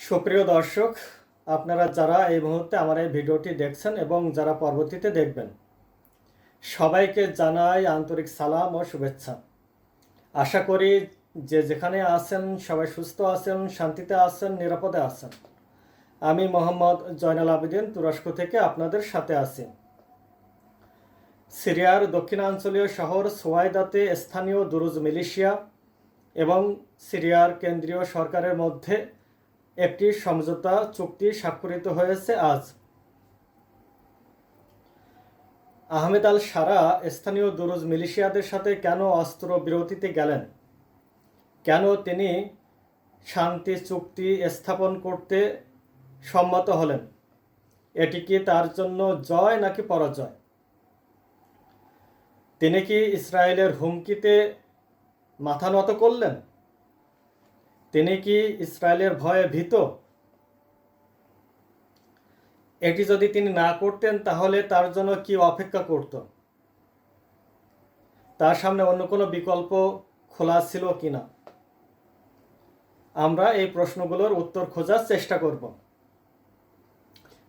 সুপ্রিয় দর্শক, আপনারা যারা এই মুহূর্তে আমার এই ভিডিওটি দেখছেন এবং যারা পরবর্তীতে দেখবেন, সবাইকে জানাই আন্তরিক সালাম ও শুভেচ্ছা। আশা করি যে যেখানে আছেন, সবাই সুস্থ আছেন, শান্তিতে আছেন, নিরাপদে আছেন। আমি মোহাম্মদ জয়নাল আবেদিন, তুরস্ক থেকে আপনাদের সাথে আছি। সিরিয়ার দক্ষিণাঞ্চলীয় শহর সোয়াইদাতে স্থানীয় দুরুজ মিলিশিয়া এবং সিরিয়ার কেন্দ্রীয় সরকারের মধ্যে একটি সমঝোতা চুক্তি স্বাক্ষরিত হয়েছে আজ। আহমেদ আল সারা স্থানীয় দুরুজ মিলিশিয়াদের সাথে কেন অস্ত্র বিরতিতে গেলেন? কেন তিনি শান্তি চুক্তি স্থাপন করতে সম্মত হলেন? এটি কি তার জন্য জয় নাকি পরাজয়? তিনি কি ইসরায়েলের হুমকিতে মাথা নত করলেন? তিনি কি ইসরায়েলের ভয়ে ভীত? এটি যদি তিনি না করতেন, তাহলে তার জন্য কি অপেক্ষা করত? তার সামনে অন্য কোনো বিকল্প খোলা ছিল কি না আমরা এই প্রশ্নগুলোর উত্তর খোঁজার চেষ্টা করব।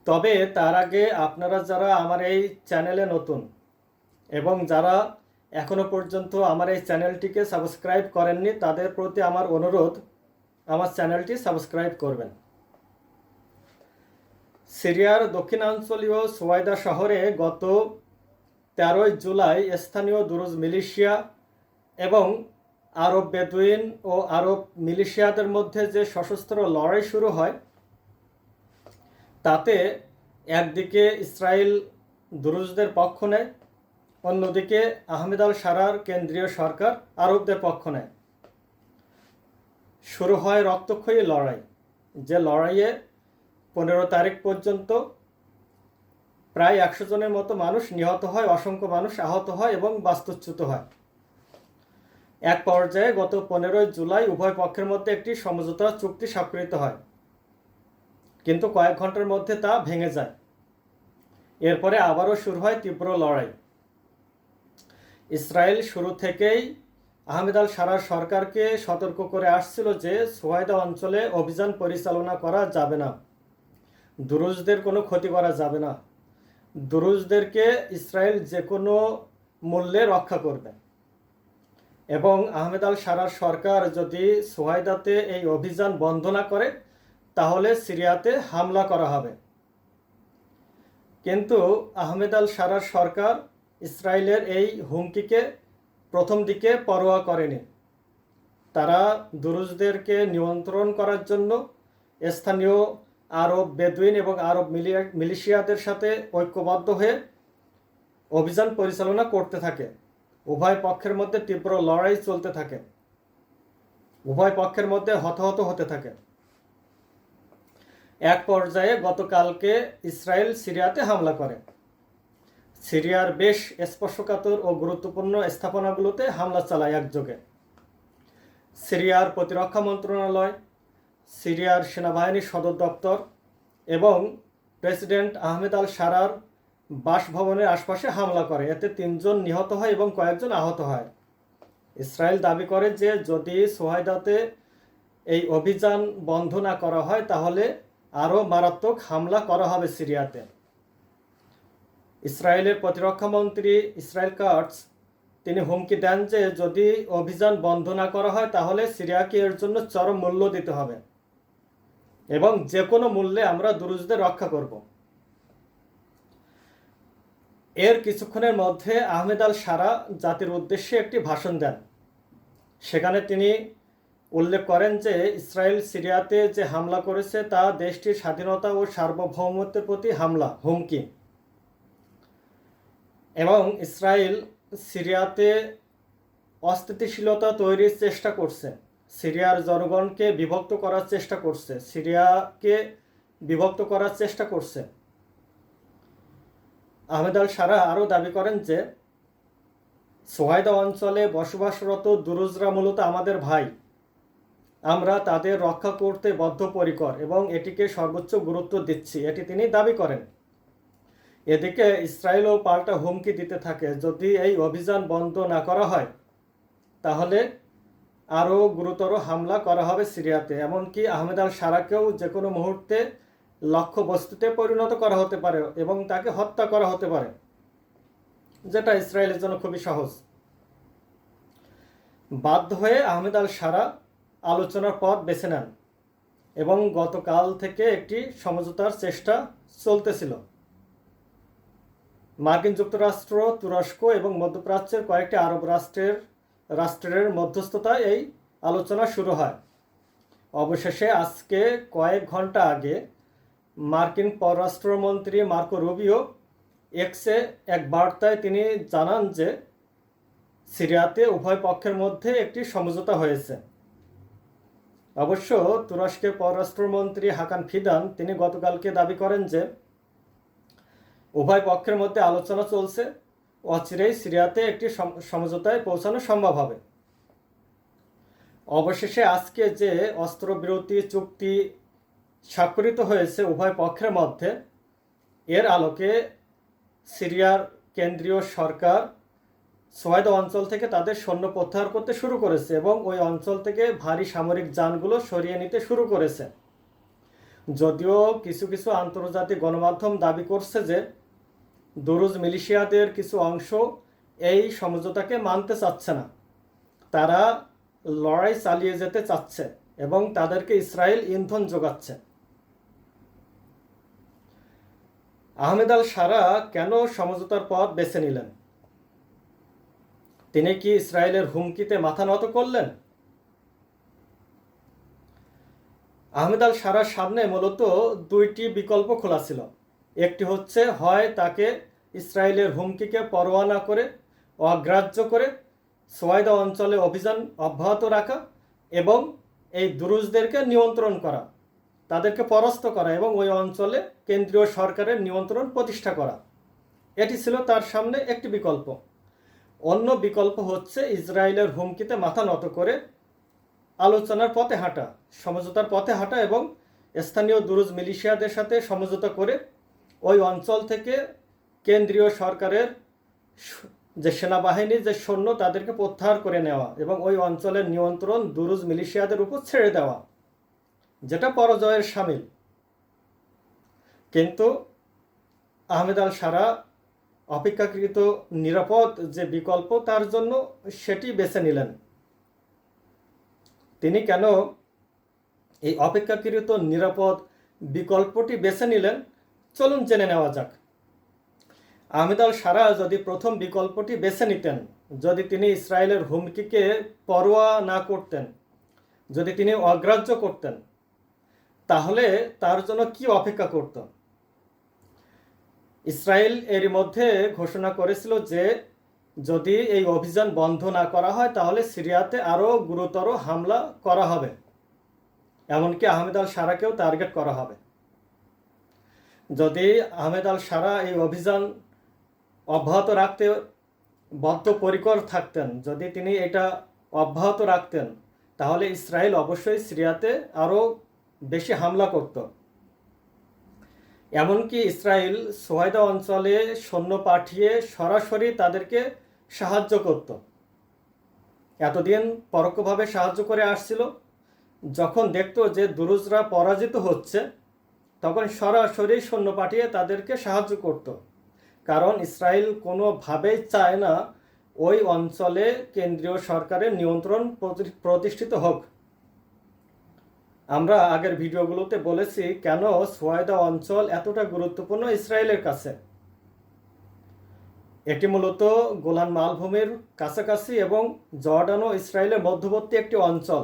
তবে তার আগে আপনারা যারা আমার এই চ্যানেলে নতুন এবং যারা এখনও পর্যন্ত আমার এই চ্যানেলটিকে সাবস্ক্রাইব করেননি, তাদের প্রতি আমার অনুরোধ আমার চ্যানেলটি সাবস্ক্রাইব করবেন। সিরিয়ার দক্ষিণাঞ্চলীয় সোয়াইদা শহরে গত তেরোই জুলাই স্থানীয় দুরুজ মিলিশিয়া এবং আরব বেদুইন ও আরব মিলিশিয়াদের মধ্যে যে সশস্ত্র লড়াই শুরু হয়, তাতে একদিকে ইসরায়েল দুরুজদের পক্ষ নেয়, অন্যদিকে আহমেদ আল সারার কেন্দ্রীয় সরকার আরবদের পক্ষ নেয়। শুরু হয় রক্তক্ষয়ী লড়াই, যে লড়াইয়ে পনেরো তারিখ পর্যন্ত প্রায় একশো জনের মতো মানুষ নিহত হয়, অসংখ্য মানুষ আহত হয় এবং বাস্তুচ্যুত হয়। এক পর্যায়ে গত পনেরোই জুলাই উভয় পক্ষের মধ্যে একটি সমঝোতা চুক্তি স্বাক্ষরিত হয়, কিন্তু কয়েক ঘণ্টার মধ্যে তা ভেঙে যায়। এরপরে আবারও শুরু হয় তীব্র লড়াই। ইসরায়েল শুরু থেকেই আহমেদ আল সারার সরকারকে সতর্ক করে আসছিল যে সোহায়দা অঞ্চলে অভিযান পরিচালনা করা যাবে না। দুরুজদের কোনো ক্ষতি করা যাবে না। দুরুজদেরকে ইসরায়েল যে কোনো মূল্যে রক্ষা করবে। এবং আহমেদ আল সারার সরকার যদি সোহায়দাতে এই অভিযান বন্ধ না করে, তাহলে সিরিয়াতে হামলা করা হবে। কিন্তু আহমেদ আল সারার সরকার ইসরায়েলের এই হুমকিকে প্রথম দিকে পরোয়া করেনি। তারা দুরুজদেরকে নিয়ন্ত্রণ করার জন্য স্থানীয় আরব, বেদুইন এবং আরব মিলিয়া, মিলিশিয়াদের সাথে ঐক্যবদ্ধ হয়ে অভিযান পরিচালনা করতে থাকে। উভয় পক্ষের মধ্যে তীব্র লড়াই চলতে থাকে। উভয় পক্ষের মধ্যে হতাহত হতে থাকে। এক পর্যায়ে গতকালকে ইসরায়েল সিরিয়াতে হামলা করে। সিরিয়ার বেশ স্পর্শকাতর ও গুরুত্বপূর্ণ স্থাপনাগুলোতে হামলা চালায় একযোগে। সিরিয়ার প্রতিরক্ষা মন্ত্রণালয়, সিরিয়ার সেনাবাহিনীর সদর দপ্তর এবং প্রেসিডেন্ট আহমেদ আল সারার বাসভবনের আশপাশে হামলা করে। এতে তিনজন নিহত হয় এবং কয়েকজন আহত হয়। ইসরায়েল দাবি করে যে যদি সোহাইদাতে এই অভিযান বন্ধ না করা হয়, তাহলে আরও মারাত্মক হামলা করা হবে সিরিয়াতে। ইসরায়েলের প্রতিরক্ষা মন্ত্রী ইসরায়েল কার্টস, তিনি হুমকি দেন যে যদি অভিযান বন্ধ না করা হয়, তাহলে সিরিয়াকে এর জন্য চরম মূল্য দিতে হবে এবং যে কোনো মূল্যে আমরা দুরুজদের রক্ষা করব। এর কিছুক্ষণের মধ্যে আহমেদ আল সারা জাতির উদ্দেশ্যে একটি ভাষণ দেন। সেখানে তিনি উল্লেখ করেন যে ইসরায়েল সিরিয়াতে যে হামলা করেছে, তা দেশটির স্বাধীনতা ও সার্বভৌমত্বের প্রতি হামলা, হুমকি। এবং ইসরায়েল সিরিয়াতে অস্থিতিশীলতা তৈরির চেষ্টা করছে। সিরিয়ার জনগণকে বিভক্ত করার চেষ্টা করছে। সিরিয়াকে বিভক্ত করার চেষ্টা করছে। আহমেদ আল সারা আরও দাবি করেন যে সোহায়দা অঞ্চলে বসবাসরত দুরুজরা মূলত আমাদের ভাই। আমরা তাদের রক্ষা করতে বদ্ধপরিকর এবং এটিকে সর্বোচ্চ গুরুত্ব দিচ্ছি। এটি তিনি দাবি করেন। এদিকে ইসরায়েলও পাল্টা হুমকি দিতে থাকে। যদি এই অভিযান বন্ধ না করা হয়, তাহলে আরও গুরুতর হামলা করা হবে সিরিয়াতে। এমনকি আহমেদ আল সারাকেও যে কোনো মুহূর্তে লক্ষ্য বস্তুতে পরিণত করা হতে পারে এবং তাকে হত্যা করা হতে পারে, যেটা ইসরায়েলের জন্য খুবই সহজ। বাধ্য হয়ে আহমেদ আল সারা আলোচনার পথ বেছে নেন এবং গতকাল থেকে একটি সমঝোতার চেষ্টা চলতেছিল। মার্কিন যুক্তরাষ্ট্র, তুরস্ক এবং মধ্যপ্রাচ্যের কয়েকটি আরব রাষ্ট্রের রাষ্ট্রের মধ্যস্থতায় এই আলোচনা শুরু হয়। অবশেষে আজকে কয়েক ঘণ্টা আগে মার্কিন পররাষ্ট্রমন্ত্রী মার্কো রুবিও এক্সে এক বার্তায় তিনি জানান যে, সিরিয়াতে উভয় পক্ষের মধ্যে একটি সমঝোতা হয়েছে। অবশ্য তুরস্কের পররাষ্ট্রমন্ত্রী হাকান ফিদান, তিনি গতকালকে দাবি করেন যে উভয় পক্ষের মধ্যে আলোচনা চলছে। অচিরেই সিরিয়াতে একটি সমঝোতায় পৌঁছানো সম্ভব হবে। অবশেষে আজকে যে অস্ত্রবিরতি চুক্তি স্বাক্ষরিত হয়েছে উভয় পক্ষের মধ্যে, এর আলোকে সিরিয়ার কেন্দ্রীয় সরকার সোয়াইদ অঞ্চল থেকে তাদের সৈন্য প্রত্যাহার করতে শুরু করেছে এবং ওই অঞ্চল থেকে ভারী সামরিক যানগুলো সরিয়ে নিতে শুরু করেছে। যদিও কিছু কিছু আন্তর্জাতিক গণমাধ্যম দাবি করছে যে দরুজ মিলিশিয়াদের কিছু অংশ এই সমঝোতাকে মানতে চাচ্ছে না। তারা লড়াই চালিয়ে যেতে চাচ্ছে এবং তাদেরকে ইসরায়েল ইন্ধন যোগাচ্ছে। আহমেদ আল সারা কেন সমঝোতার পথ বেছে নিলেন? তিনি কি ইসরায়েলের হুমকিতে মাথা নত করলেন? আহমেদ আল সারার সামনে মূলত দুইটি বিকল্প খোলা ছিল। একটি হচ্ছে হয় তাকে ইসরায়েলের হুমকিকে পরোয়া না করে, অগ্রাহ্য করে, সোয়াইদা অঞ্চলে অভিযান অব্যাহত রাখা এবং এই দুরুজদেরকে নিয়ন্ত্রণ করা, তাদেরকে পরাস্ত করা এবং ওই অঞ্চলে কেন্দ্রীয় সরকারের নিয়ন্ত্রণ প্রতিষ্ঠা করা। এটি ছিল তার সামনে একটি বিকল্প। অন্য বিকল্প হচ্ছে ইসরায়েলের হুমকিতে মাথা নত করে আলোচনার পথে হাঁটা, সমঝোতার পথে হাঁটা এবং স্থানীয় দুরুজ মিলিশিয়াদের সাথে সমঝোতা করে ওই অঞ্চল থেকে কেন্দ্রীয় সরকারের যে সেনাবাহিনী, যে সৈন্য, তাদেরকে প্রত্যাহার করে নেওয়া এবং ওই অঞ্চলের নিয়ন্ত্রণ দুরুজ মিলিশিয়াদের উপর ছেড়ে দেওয়া, যেটা পরাজয়ের সামিল। কিন্তু আহমেদ আল সারা অপেক্ষাকৃত নিরাপদ যে বিকল্প, তার জন্য সেটি বেছে নিলেন। তিনি কেন এই অপেক্ষাকৃত নিরাপদ বিকল্পটি বেছে নিলেন? চলুন জেনে নেওয়া যাক। আহমেদ আল সারা যদি প্রথম বিকল্পটি বেছে নিতেন, যদি তিনি ইসরায়েলের হুমকিকে পরোয়া না করতেন, যদি তিনি অগ্রাহ্য করতেন, তাহলে তার জন্য কি অপেক্ষা করত? ইসরায়েল এর মধ্যে ঘোষণা করেছিল যে, যদি এই অভিযান বন্ধ না করা হয়, তাহলে সিরিয়াতে আরও গুরুতর হামলা করা হবে। এমনকি আহমেদ আল সারাকেও টার্গেট করা হবে। যদি আহমেদ আল সারা এই অভিযান অব্যাহত রাখতে বদ্ধপরিকর থাকতেন, যদি তিনি এটা অব্যাহত রাখতেন, তাহলে ইসরায়েল অবশ্যই সিরিয়াতে আরও বেশি হামলা করত। এমনকি ইসরায়েল সোহায়দা অঞ্চলে সৈন্য পাঠিয়ে সরাসরি তাদেরকে সাহায্য করত। এতদিন পরোক্ষভাবে সাহায্য করে আসছিল। যখন দেখত যে দুরুজরা পরাজিত হচ্ছে তখন সরাসরি সৈন্য পাঠিয়ে তাদেরকে সাহায্য করত। কারণ ইসরায়েল কোনোভাবেই চায় না ওই অঞ্চলে কেন্দ্রীয় সরকারের নিয়ন্ত্রণ প্রতিষ্ঠিত হোক। আমরা আগের ভিডিওগুলোতে বলেছি কেন সোয়াইদা অঞ্চল এতটা গুরুত্বপূর্ণ ইসরায়েলের কাছে। এটি মূলত গোলান মালভূমির কাছাকাছি এবং জর্ডান ও ইসরায়েলের মধ্যবর্তী একটি অঞ্চল,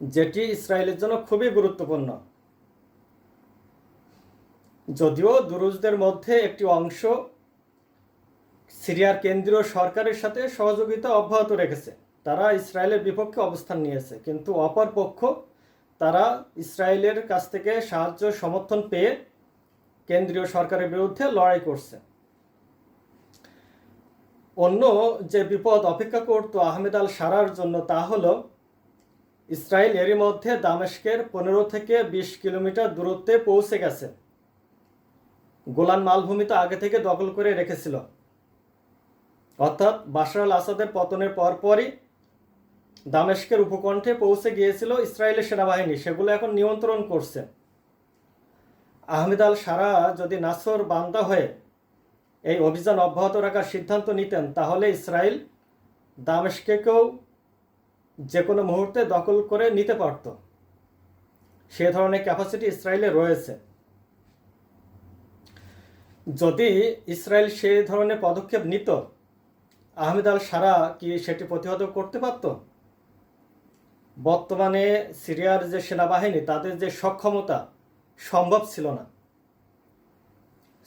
যেটি ইসরায়েলের জন্য খুবই গুরুত্বপূর্ণ। যদিও দুরুজদের মধ্যে একটি অংশ সিরিয়ার কেন্দ্রীয় সরকারের সাথে সহযোগিতা অব্যাহত রেখেছে। তারা ইসরায়েলের বিপক্ষে অবস্থান নিয়েছে, কিন্তু অপর পক্ষ তারা ইসরায়েলের কাছ থেকে সাহায্য, সমর্থন পেয়ে কেন্দ্রীয় সরকারের বিরুদ্ধে লড়াই করছে। অন্য যে বিপদ অপেক্ষা করত আহমেদ আল সারার জন্য তা হল, ইসরায়েল এরই মধ্যে দামেস্কের পনেরো থেকে বিশ কিলোমিটার দূরত্বে পৌঁছে গেছে। গোলান মালভূমি তো আগে থেকে দখল করে রেখেছিল। অর্থাৎ বাশার আল আসাদের পতনের পরপরই দামেস্কের উপকণ্ঠে পৌঁছে গিয়েছিল ইসরায়েলের সেনাবাহিনী, সেগুলো এখন নিয়ন্ত্রণ করছে। আহমেদ আল সারা যদি নাসর বান্দা হয়ে এই অভিযান অব্যাহত রাখার সিদ্ধান্ত নিতেন, তাহলে ইসরায়েল দামেস্কেকেও যে কোনো মুহূর্তে দখল করে নিতে পারত। সে ধরনের ক্যাপাসিটি ইসরায়েলে রয়েছে। যদি ইসরায়েল সে ধরনের পদক্ষেপ নিত, আহমেদ আল সারা কি সেটি প্রতিহত করতে পারত? বর্তমানে সিরিয়ার যে সেনাবাহিনী, তাদের যে সক্ষমতা সম্ভব ছিল না।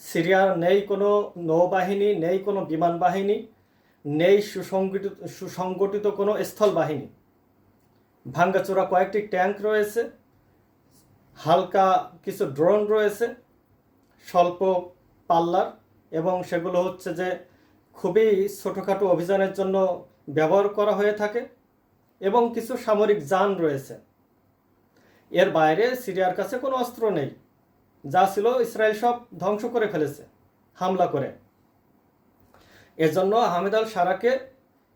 সিরিয়ার নেই কোনো নৌবাহিনী, নেই কোনো বিমান বাহিনী, নেই সুসংগঠিত সুসংগঠিত কোনো স্থল বাহিনী। ভাঙ্গাচোরা কয়েকটি ট্যাঙ্ক রয়েছে, হালকা কিছু ড্রোন রয়েছে, স্বল্প পাল্লার এবং সেগুলো হচ্ছে যে খুবই ছোটোখাটো অভিযানের জন্য ব্যবহার করা হয়ে থাকে এবং কিছু সামরিক যান রয়েছে। এর বাইরে সিরিয়ার কাছে কোনো অস্ত্র নেই, যা ছিল ইসরায়েল সব ধ্বংস করে ফেলেছে, হামলা করে। এজন্য আহমেদ আল সারাকে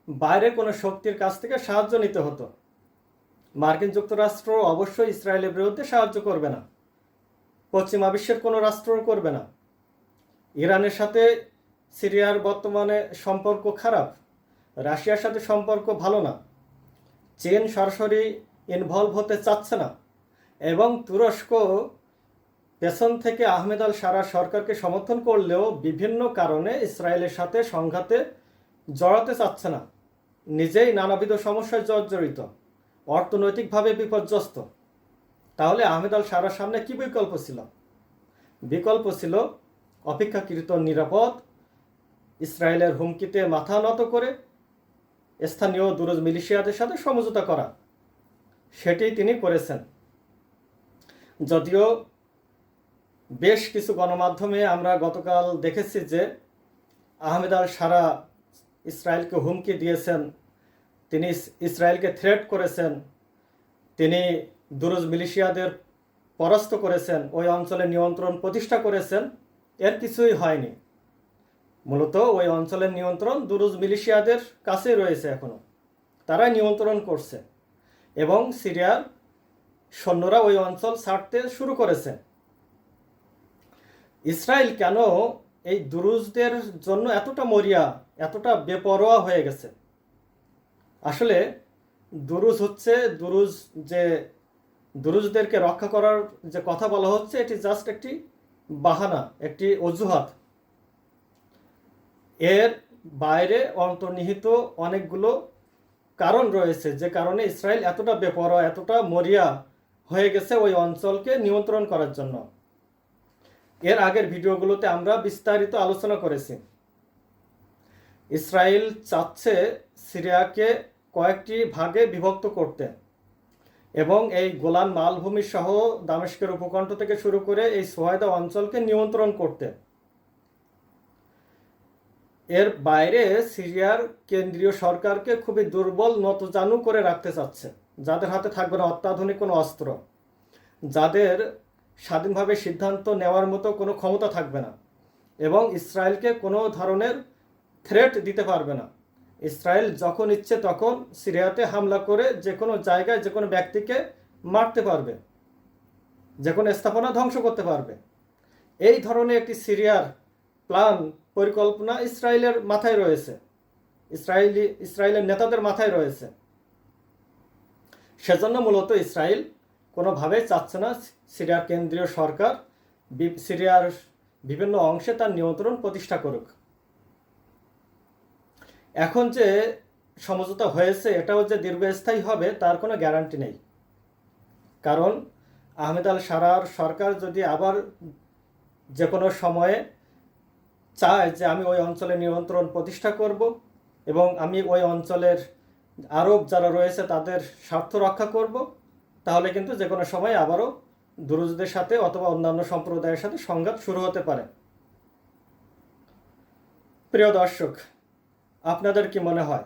বাইরে কোনো শক্তির কাছ থেকে সাহায্য নিতে হতো। মার্কিন যুক্তরাষ্ট্র অবশ্যই ইসরায়েলের বিরুদ্ধে সাহায্য করবে না। পশ্চিমা বিশ্বের কোনো রাষ্ট্র করবে না। ইরানের সাথে সিরিয়ার বর্তমানে সম্পর্ক খারাপ, রাশিয়ার সাথে সম্পর্ক ভালো না, চীন সরাসরি ইনভলভ হতে চাচ্ছে না, এবং তুরস্ক পেছন থেকে আহমেদ আল সারা সরকারকে সমর্থন করলেও বিভিন্ন কারণে ইসরায়েলের সাথে সংঘাতে জড়াতে চাচ্ছে না, নিজেই নানাবিধ সমস্যায় জর্জরিত, অর্থনৈতিকভাবে বিপর্যস্ত। তাহলে আহমেদ আল সারার সামনে কি বিকল্প ছিল? বিকল্প ছিল অপেক্ষাকৃত নিরাপদ। ইসরায়েলের হুমকিতে মাথা নত করে স্থানীয় দুরজ মিলিশিয়াদের সাথে সমঝোতা করা। সেটি তিনি করেছেন। যদিও বেশ কিছু গণমাধ্যমে আমরা গতকাল দেখেছি যে আহমেদ আল সারা ইসরায়েলকে হুমকি দিয়েছেন, তিনি ইসরায়েলকে থ্রেট করেছেন, তিনি দুরুজ মিলিশিয়াদের পরাস্ত করেছেন, ওই অঞ্চলে নিয়ন্ত্রণ প্রতিষ্ঠা করেছেন। এর কিছুই হয়নি। মূলত ওই অঞ্চলের নিয়ন্ত্রণ দুরুজ মিলিশিয়াদের কাছেই রয়েছে এখনও তারাই নিয়ন্ত্রণ করছে এবং সিরিয়ার সৈন্যরা ওই অঞ্চল ছাড়তে শুরু করেছে। ইসরায়েল কেন এই দুরুজদের জন্য এতটা মরিয়া, এতটা বেপরোয়া হয়ে গেছে? আসলে দুরুজ হচ্ছে দুরুজ যে, দুরুজদেরকে রক্ষা করার যে কথা বলা হচ্ছে, এটি জাস্ট একটি বাহানা, একটি অজুহাত। এর বাইরে অন্তর্নিহিত অনেকগুলো কারণ রয়েছে, যে কারণে ইসরায়েল এতটা বেপরোয়া, এতটা মরিয়া হয়ে গেছে ওই অঞ্চলকে নিয়ন্ত্রণ করার জন্য। এর আগের ভিডিওগুলোতে আমরা বিস্তারিত আলোচনা করেছি। ইসরায়েল চাচ্ছে সিরিয়াকে কয়েকটি ভাগে বিভক্ত করতে। এবং এই গোলান মালভূমি সহ দামেস্কের উপকণ্ঠ থেকে শুরু করে এই সোহায়দা অঞ্চলকে নিয়ন্ত্রণ করতে। এর বাইরে সিরিয়ার কেন্দ্রীয় সরকারকে খুবই দুর্বল নতজানু করে রাখতে চাচ্ছে। যাদের হাতে থাকবে না অত্যাধুনিক কোনো অস্ত্র। যাদের স্বাধীনভাবে সিদ্ধান্ত নেওয়ার মতো কোনো ক্ষমতা থাকবে না। এবং ইসরায়েলকে কোনো ধরনের থ্রেট দিতে পারবে না। ইসরায়েল যখন ইচ্ছে তখন সিরিয়াতে হামলা করে যে কোনো জায়গায় যে কোনো ব্যক্তিকে মারতে পারবে, যে কোনো স্থাপনা ধ্বংস করতে পারবে। এই ধরনের একটি সিরিয়ার প্ল্যান, পরিকল্পনা ইসরায়েলের মাথায় রয়েছে। ইসরায়েলি, ইসরায়েলের নেতাদের মাথায় রয়েছে। সেজন্য মূলত ইসরায়েল কোনোভাবেই চাচ্ছে না সিরিয়ার কেন্দ্রীয় সরকার সিরিয়ার বিভিন্ন অংশে তার নিয়ন্ত্রণ প্রতিষ্ঠা করুক। এখন যে সমঝোতা হয়েছে, এটাও যে দীর্ঘস্থায়ী হবে, তার কোনো গ্যারান্টি নেই। কারণ আহমেদ আল সারার সরকার যদি আবার যে কোনো সময়ে চায় যে আমি ওই অঞ্চলে নিয়ন্ত্রণ প্রতিষ্ঠা করব এবং আমি ওই অঞ্চলের আরব যারা রয়েছে, তাদের স্বার্থ রক্ষা করব, তাহলে কিন্তু যে কোনো সময় আবারও দুরুজদের সাথে অথবা অন্যান্য সম্প্রদায়ের সাথে সংঘাত শুরু হতে পারে। প্রিয় দর্শক আপনাদের কি মনে হয়?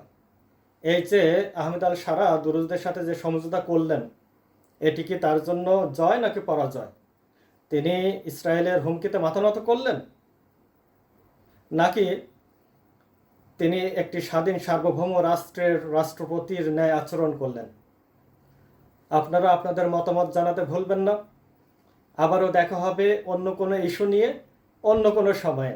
এই যে আহমেদ আল সারা দুরুজদের সাথে যে সমঝোতা করলেন, এটি কি তার জন্য জয় নাকি পরাজয়? তিনি ইসরায়েলের হুমকিতে মাথা নত করলেন? নাকি তিনি একটি স্বাধীন সার্বভৌম রাষ্ট্রের রাষ্ট্রপতির ন্যায় আচরণ করলেন? আপনারা আপনাদের মতামত জানাতে ভুলবেন না। আবারও দেখা হবে অন্য কোনো ইস্যু নিয়ে, অন্য কোনো সময়ে।